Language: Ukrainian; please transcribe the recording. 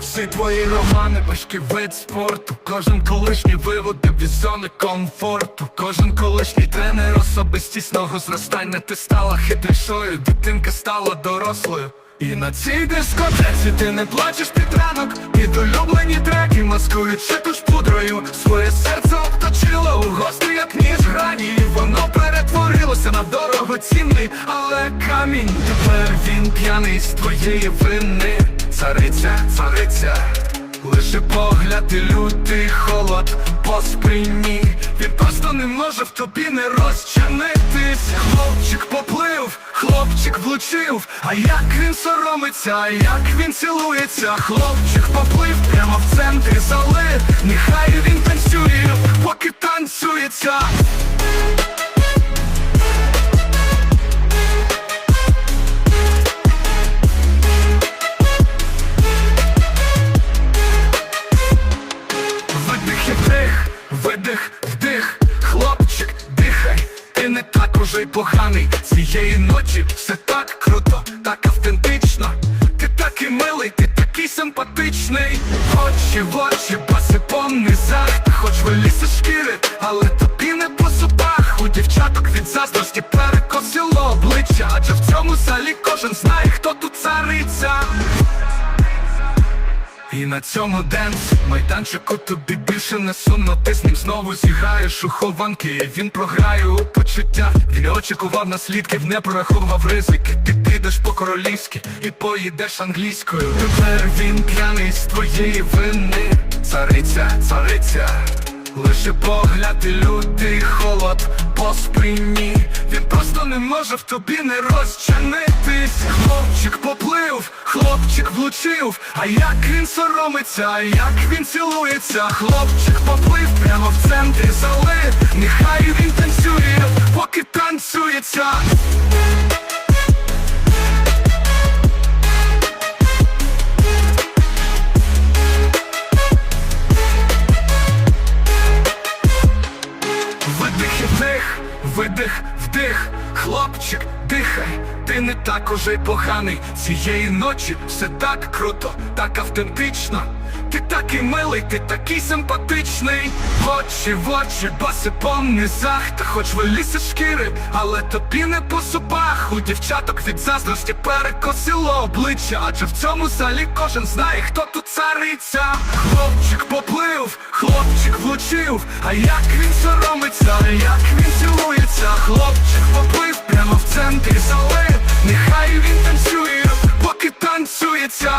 Всі твої романи, важкий вид спорту. Кожен колишній виводив із комфорту. Кожен колишній тренер особистісного зростання. Ти стала хитрішою, дитинка стала дорослою. І на цій дискотеці ти не плачеш під ранок. Під улюблені треки маскуючи туш пудрою. Своє Але камінь тепер він п'яний з твоєї вини. Цариця, цариця, лише погляд і лютий холод по спині. Він просто не може в тобі не розчинитись. Хлопчик поплив, хлопчик влучив, а як він соромиться, а як він цілується, хлопчик поплив прямо в центрі зали, нехай він танцює, ти не так уже й поганий. Цієї ночі все так круто, так автентично. Ти такий милий, ти такий симпатичний. Очі в очі, паси по низах Та хоч виліси шкіри, але тобі не по зубах. У дівчаток від заздрості перекосило обличчя Адже в цьому залі кожен знає, і на цьому денс. Майданчику тобі більше не сумно. Ти з ним знову зіграєш у хованки. Він програє у почуття. Він очікував наслідків, не прорахував ризики. Ти підеш по-королівськи і поїдеш англійською. Тепер він п'яний з твоєї вини. Цариця, цариця. Лише погляд і лютий холод по спині. Він просто не може в тобі не розчинитись Хлопчик поплив, хлопчик влучив, а як він соромиться, як він цілується, хлопчик поплив прямо в центрі зали, нехай він танцює, поки танцюється. Видих і видих, вдих, хлопчик, дихай, ти не так уже й поганий. Цієї ночі все так круто, так автентично. Ти такий милий, ти такий симпатичний. Очі в очі, баси по низах Та хоч виліси шкіри, але тобі не по зубах. У дівчаток від заздрості перекосило обличчя Адже в цьому залі кожен знає, хто тут цариця. Хлопчик поплив, хлопчик влучив, а як він соромиться, як він та хлопчик попив прямо в центрі зали Нехай він танцює, поки танцюється.